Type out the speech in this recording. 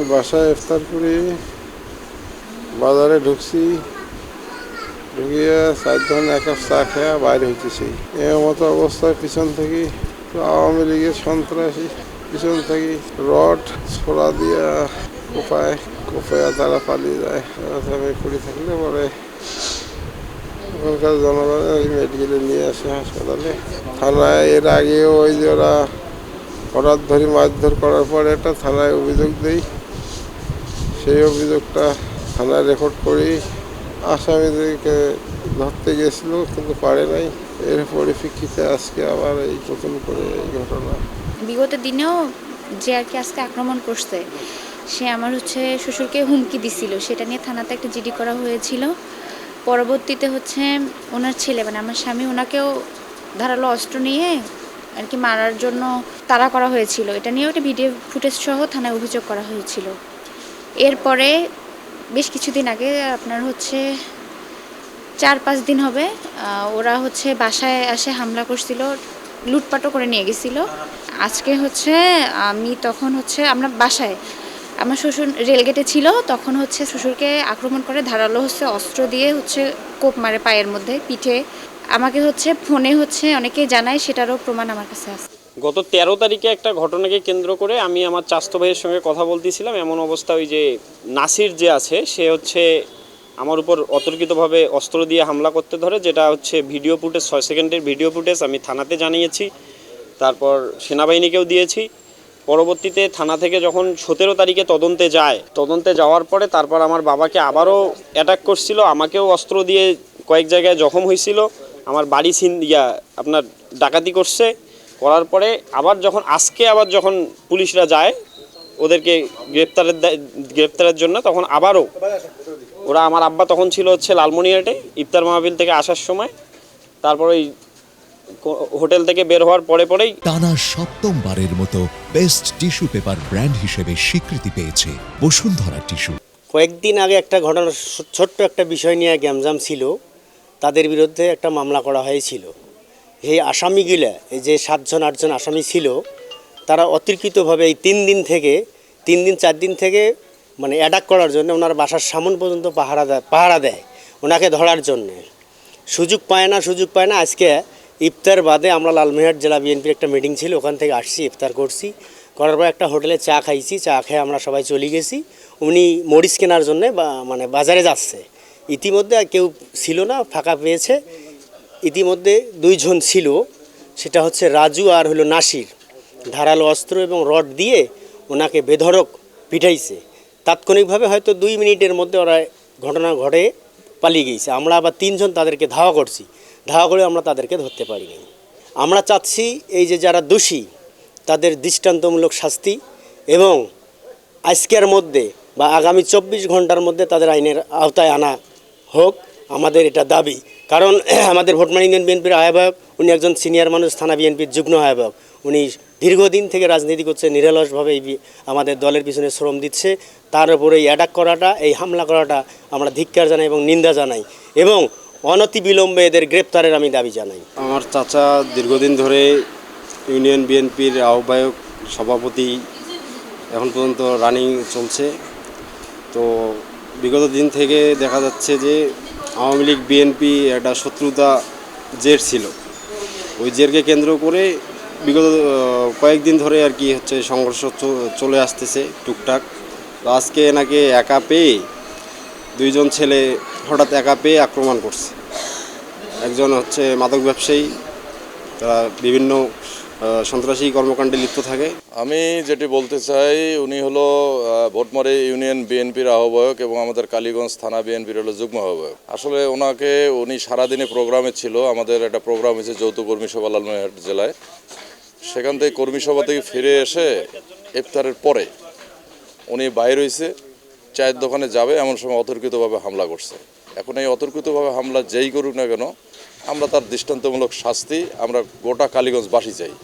আমি বাসায় ইফতার করি। বাজারে ঢুকছি। ঢুকিয়ে চার ধরনের এক কাপ চা খেয়া বাইরে হইতেছি। এর মতো অবস্থায় পিছন থেকে আওয়ামী লীগের সন্ত্রাসী পিছন থেকে রড, ছোড়া দিয়া কোপায় কোপায় তারা পালিয়ে যায়। আমি করি থাকলে পরে ওখানকার জনগণ মেডিকেলে নিয়ে আসে হাসপাতালে। থানায় এর আগেও ওই যে ওরা হঠাৎ ধরে মারধর করার পর একটা থানায় অভিযোগ দেই। সেই অভিযোগটা থানায় রেকর্ড করি। আসামিদেরকে ধরতে গেছিল, কিন্তু পারে নাই। এর পরিপ্রেক্ষিতে আজকে আবার এই নতুন করে এই ঘটনা। বিগত দিনেও যে আর কি আজকে আক্রমণ করছে, সে আমার হচ্ছে শ্বশুরকে হুমকি দিছিল। সেটা নিয়ে থানাতে একটা জিডি করা হয়েছিল। পরবর্তীতে হচ্ছে ওনার ছেলে মানে আমার স্বামী, ওনাকেও ধারালো অস্ত্র নিয়ে আর কি মারার জন্য তাড়া করা হয়েছিল। এটা নিয়েও একটা ভিডিও ফুটেজ সহ থানায় অভিযোগ করা হয়েছিল। এরপরে বেশ কিছুদিন আগে আপনার হচ্ছে চার পাঁচ দিন হবে ওরা হচ্ছে বাসায় এসে হামলা করছিল, লুটপাটও করে নিয়ে গেছিল। আজকে হচ্ছে আমি তখন হচ্ছে আমরা বাসায়, আমার শ্বশুর রেলগেটে ছিল, তখন হচ্ছে শ্বশুরকে আক্রমণ করে ধারালো হচ্ছে অস্ত্র দিয়ে হচ্ছে কোপ মারে পায়ের মধ্যে, পিঠে। আমাকে হচ্ছে ফোনে হচ্ছে অনেকে জানায়, সেটারও প্রমাণ আমার কাছে আছে। গত তেরো তারিখে একটা ঘটনাকে কেন্দ্র করে আমি আমার চাস্ত ভাইয়ের সঙ্গে কথা বলতেছিলাম। এমন অবস্থা ওই যে নাসির যে আছে, সে হচ্ছে আমার উপর অতর্কিতভাবে অস্ত্র দিয়ে হামলা করতে ধরে, যেটা হচ্ছে ভিডিও ফুটেজ, ছয় সেকেন্ডের ভিডিও ফুটেজ আমি থানাতে জানিয়েছি। তারপর সেনাবাহিনীকেও দিয়েছি। পরবর্তীতে থানা থেকে যখন সতেরো তারিখে তদন্তে যায়, তদন্তে যাওয়ার পরে তারপর আমার বাবাকে আবারও অ্যাটাক করছিল, আমাকেও অস্ত্র দিয়ে কয়েক জায়গায় জখম হয়েছিল। আমার বাড়ি ছিন ইয়া, আপনার ডাকাতি করছে। করার পরে আবার যখন আজকে আবার যখন পুলিশরা যায় ওদেরকে গ্রেপ্তারের গ্রেপ্তারের জন্য তখন আবারও ওরা আমার আব্বা তখন ছিল হচ্ছে লালমনিরহাটে ইফতার মাহফিল থেকে আসার সময়। তারপর ওই হোটেল থেকে বের হওয়ার পরে পরেই টানা সপ্তমবারের মতো বেস্ট টিস্যু পেপার ব্র্যান্ড হিসেবে স্বীকৃতি পেয়েছে বসুন্ধরা টিস্যু। কয়েকদিন আগে একটা ঘটনা ছোট্ট একটা বিষয় নিয়ে গ্যামজাম ছিল। তাদের বিরুদ্ধে একটা মামলা করা হয়েছিল। এই আসামিগুলা, এই যে সাতজন, আটজন আসামি ছিল, তারা অতিরিক্তভাবে এই তিন দিন থেকে, তিন দিন, চার দিন থেকে মানে অ্যাটাক করার জন্য ওনার বাসার সামন পর্যন্ত পাহারা দেয় পাহারা দেয় ওনাকে ধরার জন্যে। সুযোগ পায় না, সুযোগ পায় না, আজকে ইফতার বাদে আমরা লালমিহাট জেলা বিএনপির একটা মিটিং ছিল, ওখান থেকে আসছি, ইফতার করছি। করার পর একটা হোটেলে চা খাইছি, চা খেয়ে আমরা সবাই চলে গেছি। উনি মরিচ কেনার জন্যে বা মানে বাজারে যাচ্ছে। ইতিমধ্যে কেউ ছিল না, ফাঁকা পেয়েছে। ইতিমধ্যে দুইজন ছিল, সেটা হচ্ছে রাজু আর হলো নাসির। ধারালো অস্ত্র এবং রড দিয়ে ওনাকে বেধড়ক পিঠাইছে তাৎক্ষণিকভাবে হয়তো দুই মিনিটের মধ্যে ওরা ঘটনা ঘটে পালিয়ে গিয়েছে। আমরা আবার তিনজন তাদেরকে ধাওয়া করছি। ধাওয়া করে আমরা তাদেরকে ধরতে পারিনি। আমরা চাচ্ছি এই যে যারা দোষী, তাদের দৃষ্টান্তমূলক শাস্তি এবং আজকের মধ্যে বা আগামী চব্বিশ ঘণ্টার মধ্যে তাদের আইনের আওতায় আনা হোক। আমাদের এটা দাবি। কারণ আমাদের ভোটমান ইউনিয়ন বিএনপির আহ্বায়ক, উনি একজন সিনিয়র মানুষ, থানা বিএনপির যুগ্ম আহ্বায়ক। উনি দীর্ঘদিন থেকে রাজনীতি করছে, নিরলসভাবে এই আমাদের দলের পিছনে শ্রম দিচ্ছে। তার উপরে এই অ্যাটাক করাটা, এই হামলা করাটা আমরা ধিক্কার জানাই এবং নিন্দা জানাই এবং অনতি বিলম্বে এদের গ্রেপ্তারের আমি দাবি জানাই। আমার চাচা দীর্ঘদিন ধরে ইউনিয়ন বিএনপির আহ্বায়ক, সভাপতি এখন পর্যন্ত রানিং চলছে। তো বিগত দিন থেকে দেখা যাচ্ছে যে আওয়ামী লীগ, বিএনপি একটা শত্রুতা জের ছিল। ওই জেরকে কেন্দ্র করে বিগত কয়েকদিন ধরে আর কি হচ্ছে সংঘর্ষ চলে আসতেছে টুকটাক। তো আজকে এনাকে একা পেয়ে দুইজন ছেলে হঠাৎ একা পেয়ে আক্রমণ করছে। একজন হচ্ছে মাদক ব্যবসায়ী, তারা বিভিন্ন সন্ত্রাসী কর্মকাণ্ডে লিপ্ত থাকে। আমি যেটি বলতে চাই, উনি হলো ভোটমারি ইউনিয়ন বিএনপির আহ্বায়ক এবং আমাদের কালীগঞ্জ থানা বিএনপির হলো যুগ্ম আহ্বায়ক। আসলে ওনাকে, উনি সারাদিনে প্রোগ্রামে ছিল, আমাদের একটা প্রোগ্রাম হয়েছে যৌথ কর্মী সভা লালমনিরহাট জেলায়। সেখান থেকে কর্মী সভা থেকে ফিরে এসে ইফতারের পরে উনি বাইর হয়েছে, চায়ের দোকানে যাবে, এমন সময় অতর্কিতভাবে হামলা করছে। এখন এই অতর্কিতভাবে হামলা যেই করুক না কেন, আমরা তার দৃষ্টান্তমূলক শাস্তি, আমরা গোটা কালীগঞ্জ কালীগঞ্জবাসী চাই।